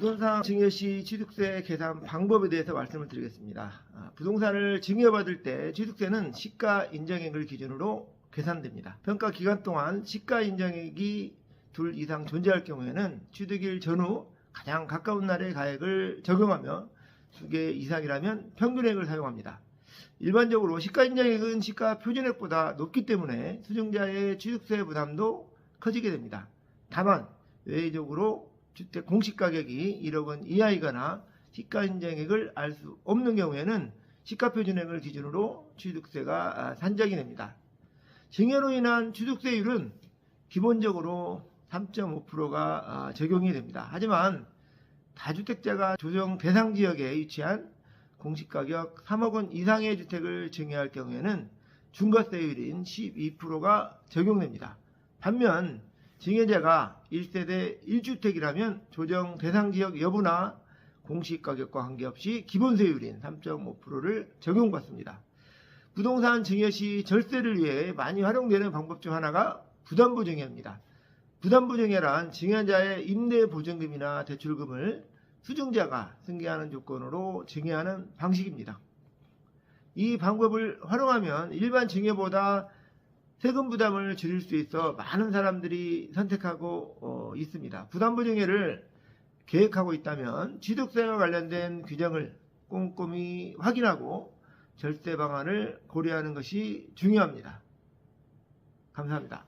부동산 증여시 취득세 계산 방법에 대해서 말씀을 드리겠습니다. 아, 부동산을 증여받을 때 취득세는 시가 인정액을 기준으로 계산됩니다. 평가 기간 동안 시가 인정액이 둘 이상 존재할 경우에는 취득일 전후 가장 가까운 날의 가액을 적용하며 두 개 이상이라면 평균액을 사용합니다. 일반적으로 시가 인정액은 시가 표준액보다 높기 때문에 수증자의 취득세 부담도 커지게 됩니다. 다만 외적으로 주택 공시 가격이 1억 원 이하이거나 시가 인정액을 알 수 없는 경우에는 시가 표준액을 기준으로 취득세가 아, 산정이 됩니다. 증여로 인한 취득세율은 기본적으로 3.5%가 아, 적용이 됩니다. 하지만 다주택자가 조정 대상 지역에 위치한 공시가격 3억 원 이상의 주택을 증여할 경우에는 중과세율인 12%가 적용됩니다. 반면 증여자가 1세대 1주택이라면 조정 대상 지역 여부나 공시가격과 관계없이 기본세율인 3.5%를 적용받습니다. 부동산 증여 시 절세를 위해 많이 활용되는 방법 중 하나가 부담부 증여입니다. 부담부 증여란 증여자의 임대 보증금이나 대출금을 수증자가 승계하는 조건으로 증여하는 방식입니다. 이 방법을 활용하면 일반 증여보다 세금 부담을 줄일 수 있어 많은 사람들이 선택하고 어, 있습니다. 부담부 증여를 계획하고 있다면 취득세와 관련된 규정을 꼼꼼히 확인하고 절세 방안을 고려하는 것이 중요합니다. 감사합니다.